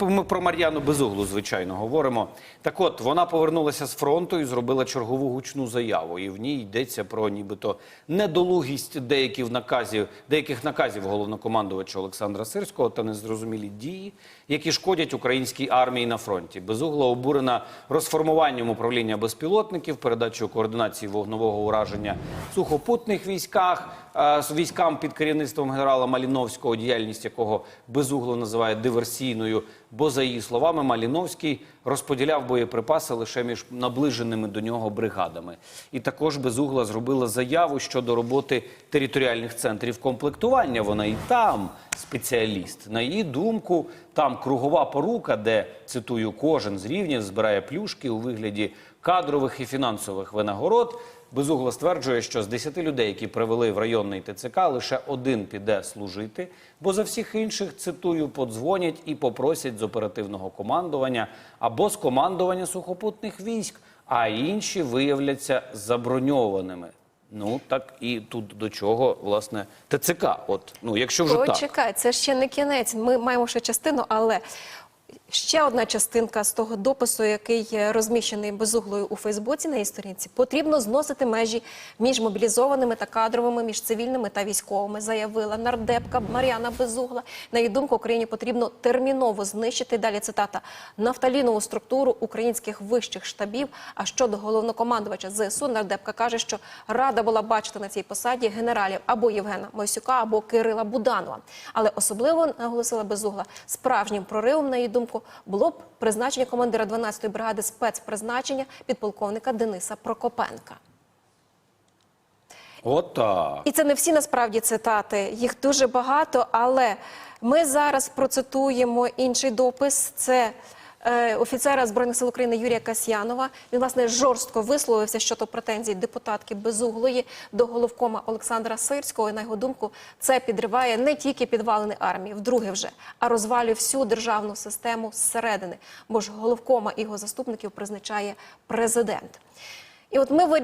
Ми про Мар'яну Безуглу, звичайно, говоримо. Так от, вона повернулася з фронту і зробила чергову гучну заяву. І в ній йдеться про нібито недолугість деяких наказів, деяких наказів головнокомандувача Олександра Сирського та незрозумілі дії, які шкодять українській армії на фронті. Безугла обурена розформуванням управління безпілотників, передачею координації вогнового ураження в сухопутних військах, е, з військам під керівництвом генерала Маліновського, діяльність якого Безугло називає диверсійною. Бо, за її словами, Маліновський розподіляв боєприпаси лише між наближеними до нього бригадами. І також Безугла зробила заяву щодо роботи територіальних центрів комплектування. Вона і там спеціаліст. На її думку, там кругова порука, де цитую, кожен з рівнів збирає плюшки у вигляді кадрових і фінансових винагород. Безугла стверджує, що з 10 людей, які привели в районний ТЦК, лише один піде служити, бо за всіх інших, цитую, подзвонять і попросять з оперативного командування або з командування сухопутних військ, а інші виявляться заброньованими. Ну так і тут до чого власне ТЦК. От ну, якщо вже так. Почекай, це ще не кінець. Ми маємо ще частину, але ще одна частинка з того допису, який розміщений безуглою у Фейсбуці на її сторінці. Потрібно зносити межі між мобілізованими та кадровими, між цивільними та військовими, заявила нардепка Мар'яна Безугла. На її думку, Україні потрібно терміново знищити далі. Цитата нафталінову структуру українських вищих штабів. А щодо головнокомандувача ЗСУ, нардепка каже, що рада була бачити на цій посаді генералів або Євгена Мойсюка, або Кирила Буданова. Але особливо наголосила Безугла справжнім проривом, на її думку, було б призначення командира 12-ї бригади спецпризначення підполковника Дениса Прокопенка. От так. І це не всі насправді цитати, їх дуже багато. Але ми зараз процитуємо інший допис. Це офіцера збройних сил України Юрія Касьянова. Він власне жорстко висловився щодо претензій депутатки Безуглої до головкома Олександра Сирського. І, на його думку, це підриває не тільки підвалини армії, вдруге вже, а розвалює всю державну систему зсередини. Бо ж головкома і його заступників призначає президент. І от ми вирішили.